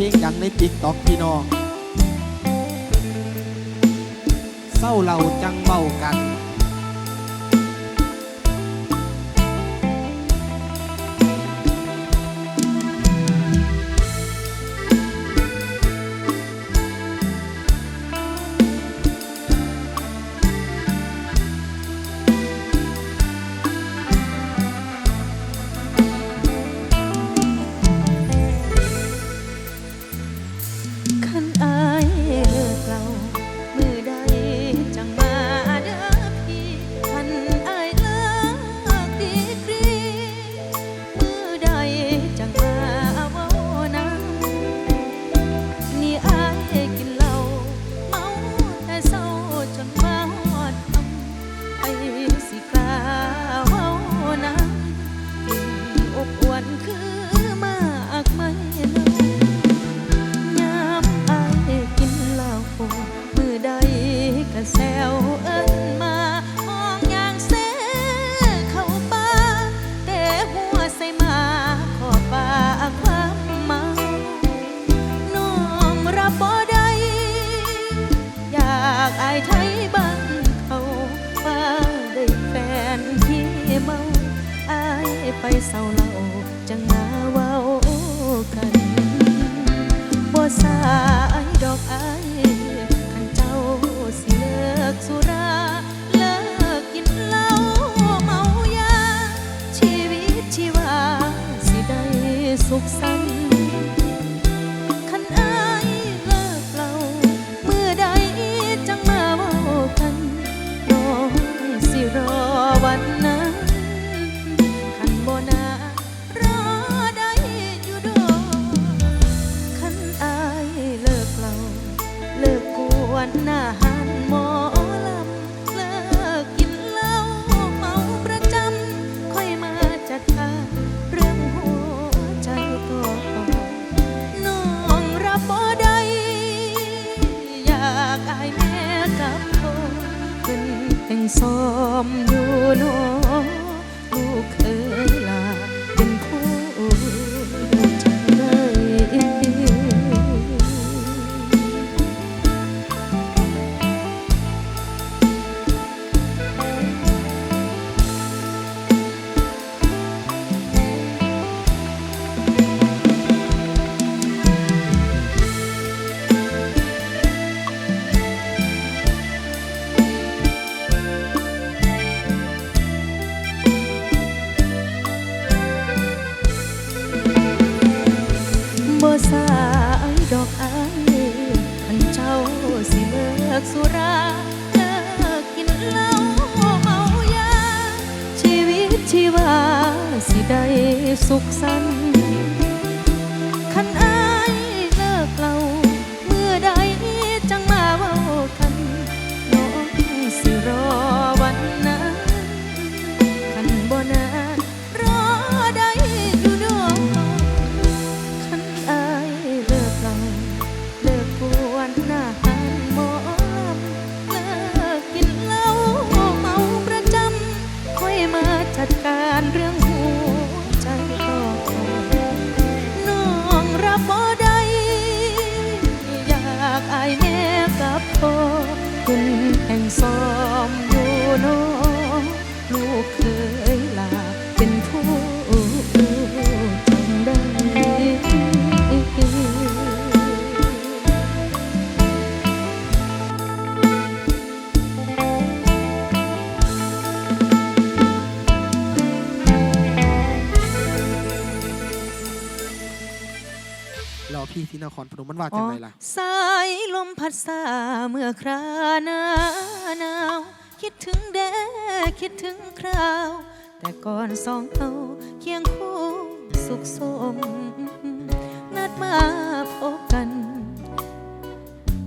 เพลงดังในติ๊กต็อกพี่น้องเศร้าเราจังเมากัน ก็แซวเอิ้ คุณแห่งซ้ รพนมมันว่าจังไรล่ะ สายลมพัดสาเมื่อคราหน้าหนาว คิดถึงแดคิดถึงคราว แต่ก่อนสองเราเคียงคู่สุขสม นัดมาพบกัน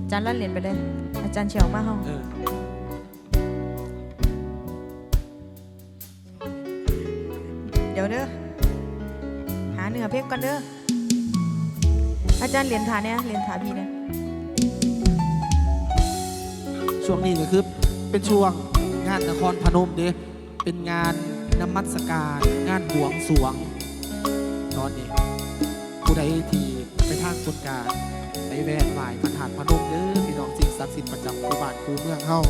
อาจารย์ละเรียนไปเลย อาจารย์เฉียวมาเฮาเออเดี๋ยวเด้อหาเนื้อเพลงก่อนเด้อ อาจารย์เรียนถาเนี่ยเรียนถาพี่เนี่ยช่วงนี้ก็คือเป็นช่วงงานนครพนมเด้เป็นงานนมัสการ งานบวงสวงนอนนี่ผู้ใดที่ไปทางคนกางไปแวนฝ่ายพระธาตุพนมเด้อพี่น้องสิ่งศักดิ์สิทธิ์ประจำคูบานคูเมืองเฮา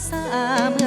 sama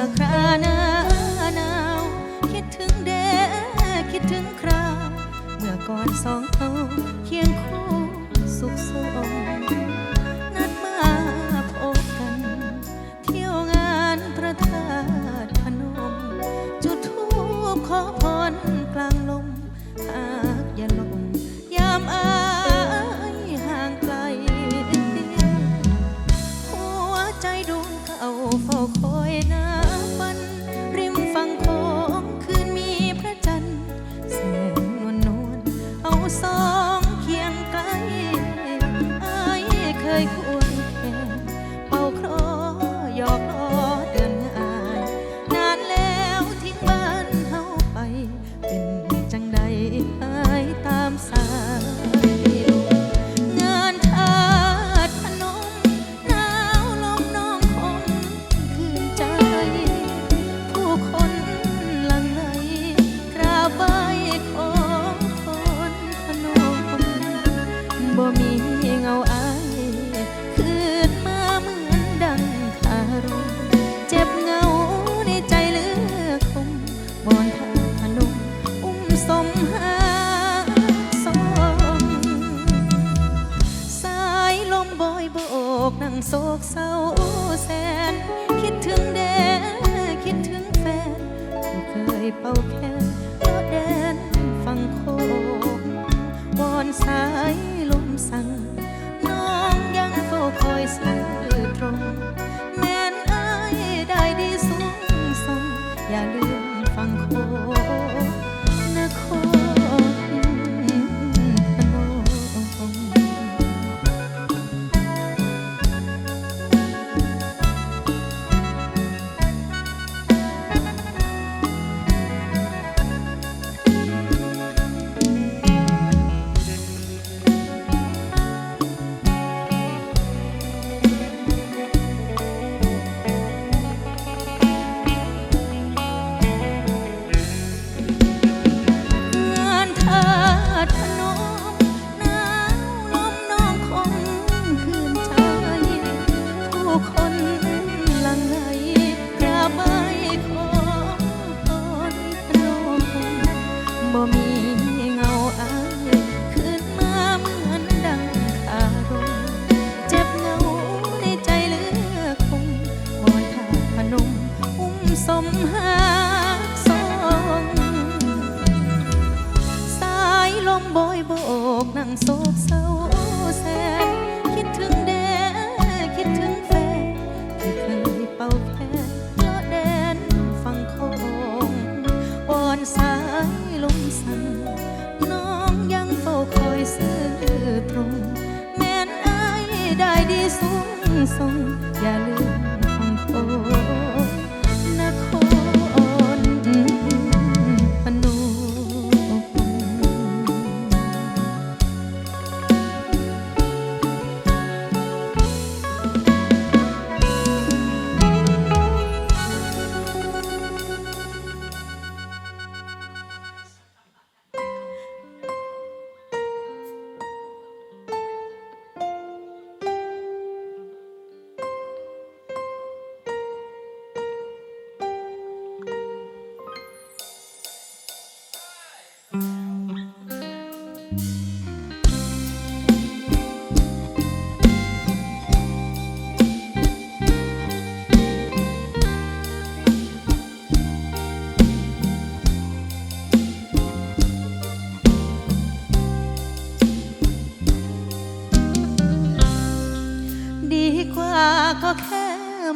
ก็แค่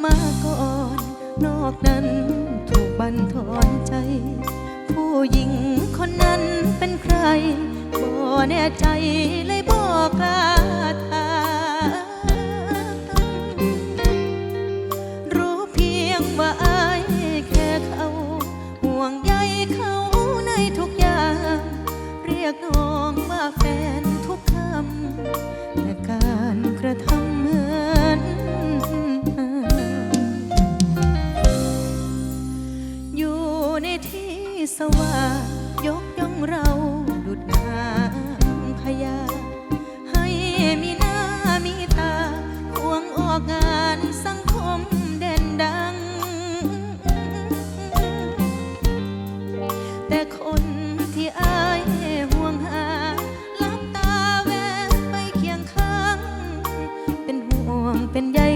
มาก่อน นอกนั้นถูกบันทอนใจ ผู้หญิงคนนั้นเป็นใครบ่แน่ใจเลยบอกลาทารู้เพียงว่าอายแค่เขาห่วงใยเขาในทุกอย่าง เรียกน้องว่าแฟนทุกคำ เป็นใย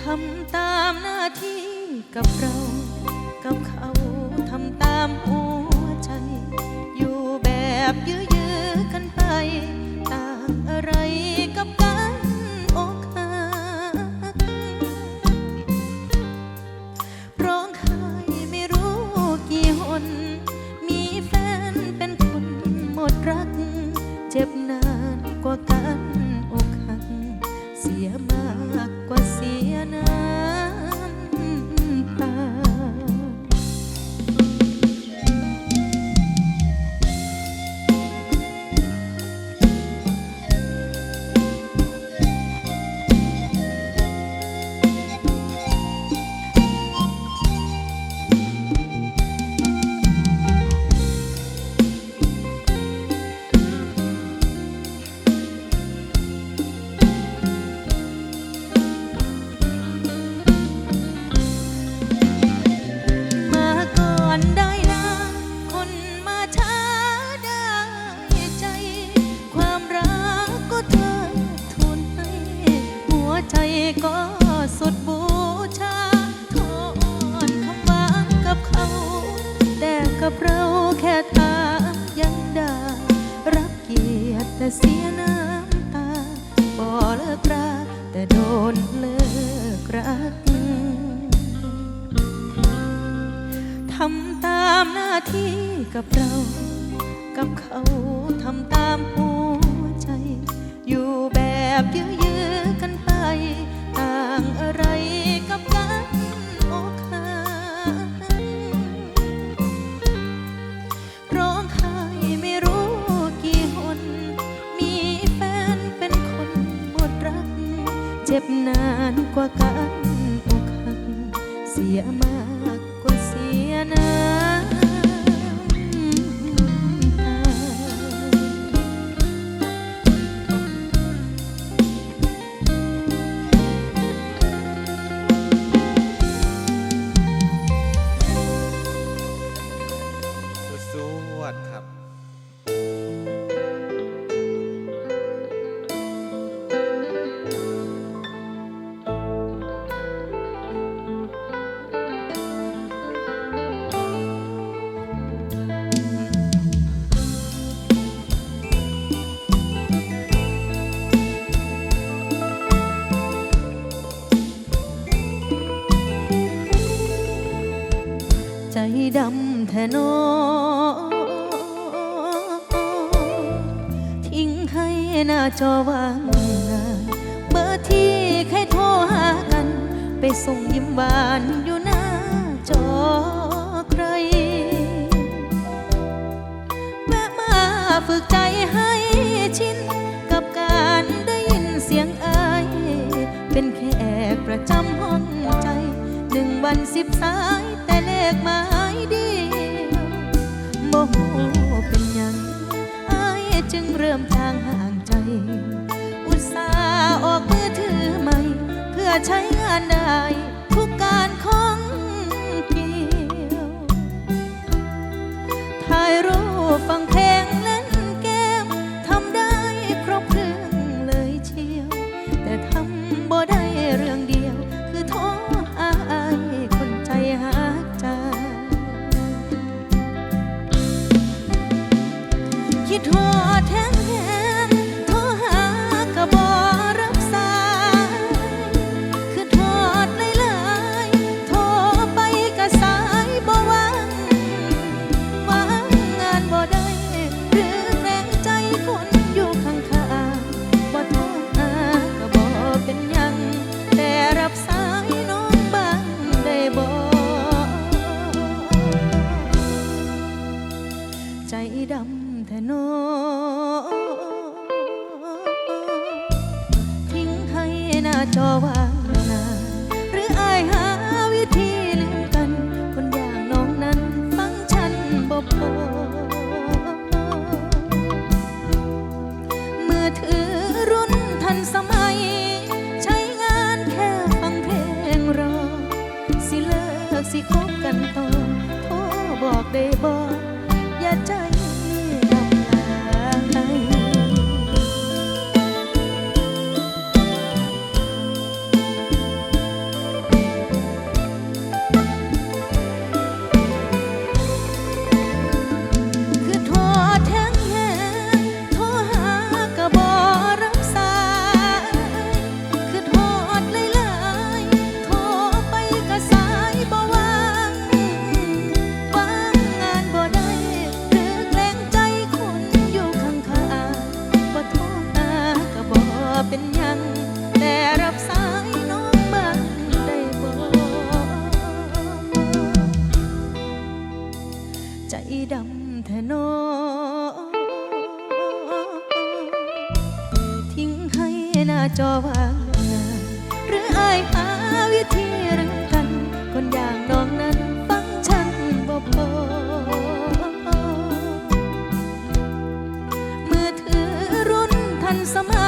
ทำตามหน้าที่กับเรากับเขา ที่กับเรา กับเขาทำตามหัวใจ อยู่แบบยื้อยื้อกันไป ต่างอะไรกับการอกหักร้องไห้ไม่รู้กี่หน มีแฟนเป็นคนหมดรัก เจ็บนานกว่าการอกหักเสียมา ทนอทิ้งให้หน้าจอว่างเบอร์ที่เคยโทรหากัน ไปส่งยิ้มหวานอยู่หน้าจอใครแวะมาฝึกใจให้ชิน กับการได้ยินเสียงเอ่ยเป็นแขกประจำห้องใจหนึ่งวันสิบสายแต่เลขหมายเดียว เป็นยังอายจึงเริ่มทางห่างใจ อุตส่าห์ออกมือถือใหม่ เพื่อใช้งานได้ ทุกการของเกี่ยวถ่ายรูปฟังเพลง ดำแทนอทิ้งให้หน้าจอว่างงานหรืออายหาวิธีลืมกัน คนอย่างน้องนั้นฟังฉันบ่พอมื่อถือรุ่นทันสมัย ใช้งานแค่ฟังเพลงรอ สิเลิกสิคบกันต่อโทรบอกได้บอกอย่าใจ สมัย